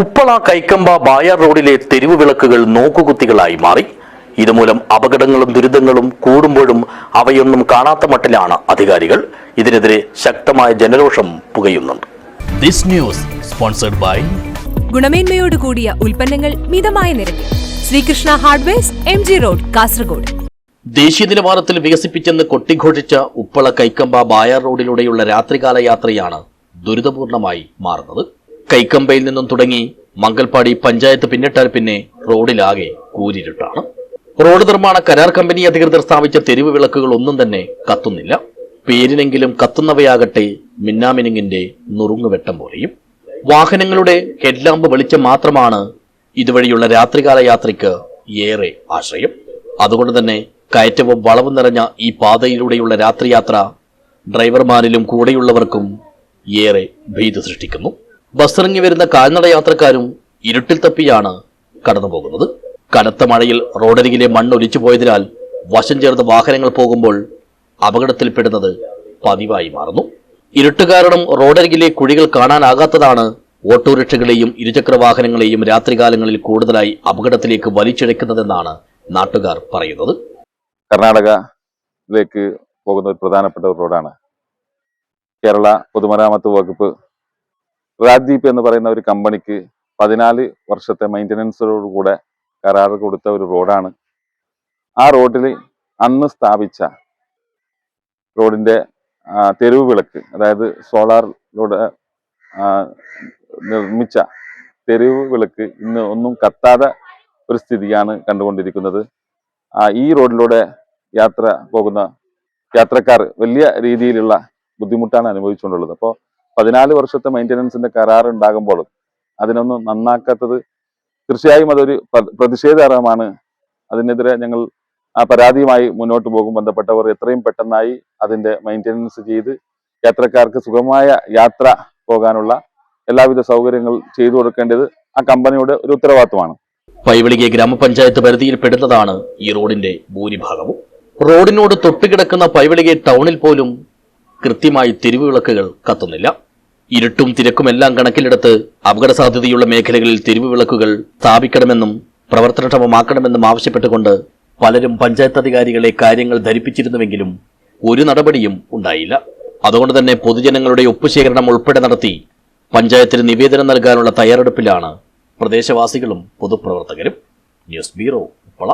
ഉപ്പള കൈക്കമ്പ ബായാർ റോഡിലെ തെരുവ് വിളക്കുകൾ നോക്കുകുത്തികളായി മാറി. ഇതുമൂലം അപകടങ്ങളും ദുരിതങ്ങളും കൂടുമ്പോഴും അവയൊന്നും കാണാത്ത മട്ടിലാണ് അധികാരികൾ. ഇതിനെതിരെ ശക്തമായ ജനരോഷം പുകയുന്നുണ്ട്. ദിസ് ന്യൂസ് സ്പോൺസർഡ് ബൈ ഗുണമേന്മയോട് കൂടിയ ഉൽപ്പന്നങ്ങൾ മിതമായ നിരക്കിൽ. Sreekrishna hardwares M G road Kasaragod. ദേശീയ നിലവാരത്തിൽ വികസിപ്പിച്ചെന്ന് കൊട്ടിഘോഷിച്ച ഉപ്പള കൈക്കമ്പ ബായാർ റോഡിലൂടെയുള്ള രാത്രികാല യാത്രയാണ് ദുരിതപൂർണമായി മാറുന്നത്. കൈക്കമ്പയിൽ നിന്നും തുടങ്ങി മംഗൽപാടി പഞ്ചായത്ത് പിന്നിട്ടാൽ പിന്നെ റോഡിലാകെ കൂരിരുട്ടാണ്. റോഡ് നിർമ്മാണ കരാർ കമ്പനി അധികൃതർ സ്ഥാപിച്ച തെരുവ് വിളക്കുകൾ ഒന്നും തന്നെ കത്തുന്നില്ല. പേരിനെങ്കിലും കത്തുന്നവയാകട്ടെ മിന്നാമിനുങ്ങിന്റെ നുറുങ്ങുവെട്ടം പോലെയും. വാഹനങ്ങളുടെ ഹെഡ്ലാമ്പ് വെളിച്ചം മാത്രമാണ് ഇതുവഴിയുള്ള രാത്രികാല യാത്രയ്ക്ക് ഏറെ ആശ്രയം. അതുകൊണ്ട് തന്നെ കയറ്റവും വളവും നിറഞ്ഞ ഈ പാതയിലൂടെയുള്ള രാത്രിയാത്ര ഡ്രൈവർമാരിലും കൂടെയുള്ളവർക്കും ഏറെ ഭീതി സൃഷ്ടിക്കുന്നു. ബസ്സിറങ്ങി വരുന്ന കാൽനട യാത്രക്കാരും ഇരുട്ടിൽ തപ്പിയാണ് കടന്നു പോകുന്നത്. കനത്ത മഴയിൽ റോഡരികിലെ മണ്ണ് ഒലിച്ചു പോയതിനാൽ വശം ചേർന്ന് വാഹനങ്ങൾ പോകുമ്പോൾ അപകടത്തിൽപ്പെടുന്നത് പതിവായി മാറുന്നു. ഇരുട്ട് കാരണം റോഡരികിലെ കുഴികൾ കാണാനാകാത്തതാണ് ഓട്ടോറിക്ഷകളെയും ഇരുചക്ര വാഹനങ്ങളെയും രാത്രികാലങ്ങളിൽ കൂടുതലായി അപകടത്തിലേക്ക് വലിച്ചിഴക്കുന്നതെന്നാണ് നാട്ടുകാർ പറയുന്നത്. കർണാടകയിലേക്ക് പോകുന്ന ഒരു പ്രധാനപ്പെട്ട റോഡാണ് കേരള പൊതുമരാമത്ത് വകുപ്പ് രാജ്ദീപ് എന്ന് പറയുന്ന ഒരു കമ്പനിക്ക് പതിനാല് വർഷത്തെ മെയിന്റനൻസോടുകൂടെ കരാർ കൊടുത്ത ഒരു റോഡാണ്. ആ റോഡിൽ അന്ന് സ്ഥാപിച്ച റോഡിന്റെ തെരുവ് വിളക്ക് അതായത് സോളാറിലൂടെ നിർമ്മിച്ച തെരുവ് വിളക്ക് ഇന്ന് ഒന്നും കത്താതെ ഒരു സ്ഥിതിയാണ് കണ്ടുകൊണ്ടിരിക്കുന്നത്. ഈ റോഡിലൂടെ യാത്ര പോകുന്ന യാത്രക്കാർ വലിയ രീതിയിലുള്ള ബുദ്ധിമുട്ടാണ് അനുഭവിച്ചുകൊണ്ടുള്ളത്. അപ്പോൾ പതിനാല് വർഷത്തെ മെയിന്റനൻസിന്റെ കരാർ ഉണ്ടാകുമ്പോൾ അതിനൊന്നും നന്നാക്കാത്തത് തീർച്ചയായും അതൊരു പ്ര- പ്രതിഷേധാർഹമാണ്. അതിനെതിരെ ഞങ്ങൾ ആ പരാതിയുമായി മുന്നോട്ട് പോകും. ബന്ധപ്പെട്ടവർ എത്രയും പെട്ടെന്നായി അതിന്റെ മെയിന്റനൻസ് ചെയ്ത് യാത്രക്കാർക്ക് സുഗമമായ യാത്ര പോകാനുള്ള എല്ലാവിധ സൗകര്യങ്ങൾ ചെയ്തു കൊടുക്കേണ്ടത് ആ കമ്പനിയുടെ ഒരു ഉത്തരവാദിത്വമാണ്. പൈവളികെ ഗ്രാമപഞ്ചായത്ത് പരിധിയിൽപ്പെടുന്നതാണ് ഈ റോഡിന്റെ ഭൂരിഭാഗവും. റോഡിനോട് തൊട്ടുകിടക്കുന്ന പൈവളികെ ടൗണിൽ പോലും കൃത്യമായി തെരുവിളക്കുകൾ കത്തുന്നില്ല. ഇരുട്ടും തിരക്കുമെല്ലാം കണക്കിലെടുത്ത് അപകട സാധ്യതയുള്ള മേഖലകളിൽ തെരുവ് വിളക്കുകൾ സ്ഥാപിക്കണമെന്നും പ്രവർത്തനക്ഷമമാക്കണമെന്നും ആവശ്യപ്പെട്ടുകൊണ്ട് പലരും പഞ്ചായത്ത് അധികാരികളെ കാര്യങ്ങൾ ധരിപ്പിച്ചിരുന്നുവെങ്കിലും ഒരു നടപടിയും ഉണ്ടായില്ല. അതുകൊണ്ട് തന്നെ പൊതുജനങ്ങളുടെ ഒപ്പുശേഖരണം ഉൾപ്പെടെ നടത്തി പഞ്ചായത്തിന് നിവേദനം നൽകാനുള്ള തയ്യാറെടുപ്പിലാണ് പ്രദേശവാസികളും പൊതുപ്രവർത്തകരും. News bureau Uppala.